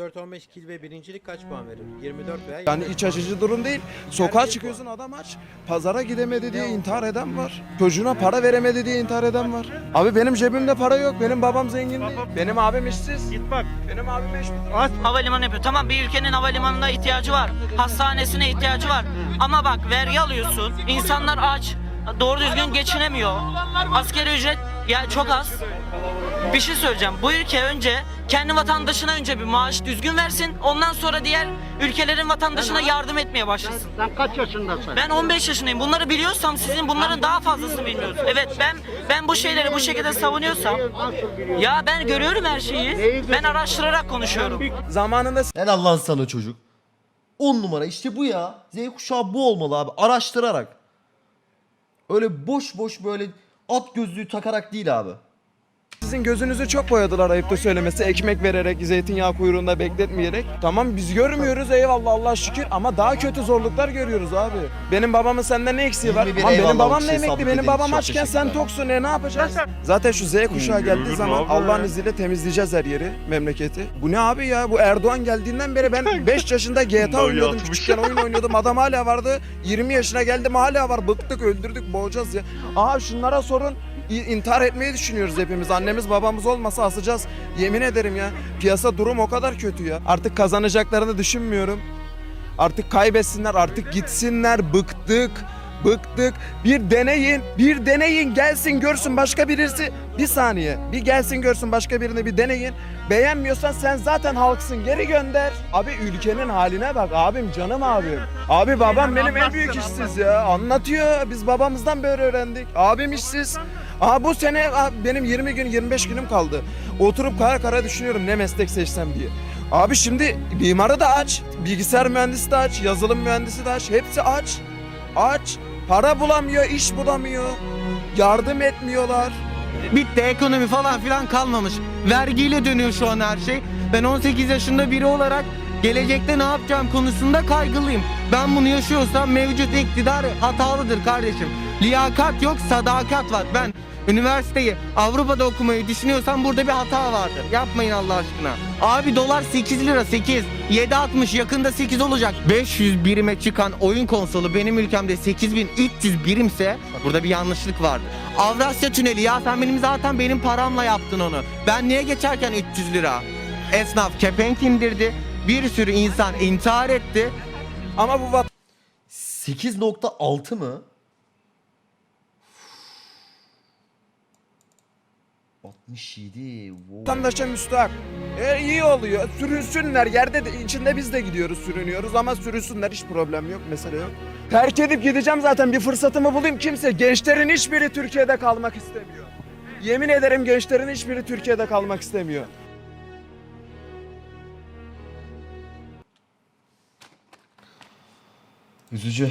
4-15 kil ve birincilik kaç puan verir? 24 veya Yani 25 iç açıcı durum değil. Sokağa çıkıyorsun adam aç. Pazara gidemedi diye intihar eden var. Çocuğuna para veremedi diye intihar eden var. Abi benim cebimde para yok. Benim babam zengin değil. Benim abim işsiz. Git bak. Benim abim meşgul. Havalimanı yapıyor. Tamam bir ülkenin havalimanına ihtiyacı var. Hastanesine ihtiyacı var. Ama bak vergi alıyorsun. İnsanlar aç. Doğru düzgün geçinemiyor. Askeri ücret ya çok az. Bir şey söyleyeceğim. Bu ülke önce kendi vatandaşına önce bir maaş düzgün versin. Ondan sonra diğer ülkelerin vatandaşına yardım etmeye başlasın. Sen kaç yaşındasın? Ben 15 yaşındayım. Bunları biliyorsam sizin bunların daha fazlasını bilmiyorsunuz. Evet ben ben bu şeyleri bu şekilde savunuyorsam ya ben görüyorum her şeyi. Ben araştırarak konuşuyorum. Zamanında Helal lan sana çocuk. 10 numara işte bu ya. Z kuşağı bu olmalı abi. Araştırarak. Öyle boş boş böyle at gözlüğü takarak değil abi. Sizin gözünüzü çok boyadılar ayıpta söylemesi. Ekmek vererek, zeytinyağı kuyruğunda bekletmeyerek. Tamam biz görmüyoruz eyvallah Allah şükür ama daha kötü zorluklar görüyoruz abi. Benim babamın senden ne eksiği var? 21 Lan benim eyvallah, babam da şey emekli, sabit benim babam Çok açken sen teşekkürler. toksun ne ne yapacağız? Zaten şu Z kuşağı geldiği zaman Allah'ın izniyle temizleyeceğiz her yeri, memleketi. Bu ne abi ya? Bu Erdoğan geldiğinden beri ben 5 yaşında GTA oynuyordum, küçükken oyun oynuyordum. Adam hala vardı. 20 yaşına geldim hala var. Bıktık, öldürdük, boğacağız ya. Aha şunlara sorun. İntihar etmeyi düşünüyoruz hepimiz. Annemiz babamız olmasa asacağız. Yemin ederim ya. Piyasa durum o kadar kötü ya. Artık kazanacaklarını düşünmüyorum. Artık kaybetsinler, artık gitsinler. Bıktık. Bıktık. Bir deneyin. Bir deneyin. Gelsin görsün başka birisi. Bir saniye. Bir gelsin görsün başka birini bir deneyin. Beğenmiyorsan sen zaten halksın. Geri gönder. Abi ülkenin haline bak. Abim canım abim. Abi babam benim en büyük işsiz ya. Anlatıyor. Biz babamızdan böyle öğrendik. Abim işsiz. Aa bu sene aa, benim 20 gün 25 günüm kaldı. Oturup kara kara düşünüyorum ne meslek seçsem diye. Abi şimdi mimarı da aç, bilgisayar mühendisi de aç, yazılım mühendisi de aç. Hepsi aç. Aç. Para bulamıyor, iş bulamıyor. Yardım etmiyorlar. Bitti ekonomi falan filan kalmamış. Vergiyle dönüyor şu an her şey. Ben 18 yaşında biri olarak gelecekte ne yapacağım konusunda kaygılıyım. Ben bunu yaşıyorsam mevcut iktidar hatalıdır kardeşim. Liyakat yok sadakat var. Ben üniversiteyi Avrupa'da okumayı düşünüyorsam burada bir hata vardır. Yapmayın Allah aşkına. Abi dolar 8 lira 8. 7.60 yakında 8 olacak. 500 birime çıkan oyun konsolu benim ülkemde 8300 birimse burada bir yanlışlık vardır. Avrasya Tüneli ya sen benim zaten benim paramla yaptın onu. Ben niye geçerken 300 lira? Esnaf kepenk indirdi. Bir sürü insan intihar etti. Ama bu 8.6 mı? 67. Wow. vatandaşa müstahak. E, iyi oluyor. Sürünsünler. Yerde de, içinde biz de gidiyoruz, sürünüyoruz ama sürünsünler hiç problem yok, mesele yok. Terk edip gideceğim zaten bir fırsatımı bulayım kimse. Gençlerin hiçbiri Türkiye'de kalmak istemiyor. Yemin ederim gençlerin hiçbiri Türkiye'de kalmak istemiyor. Üzücü.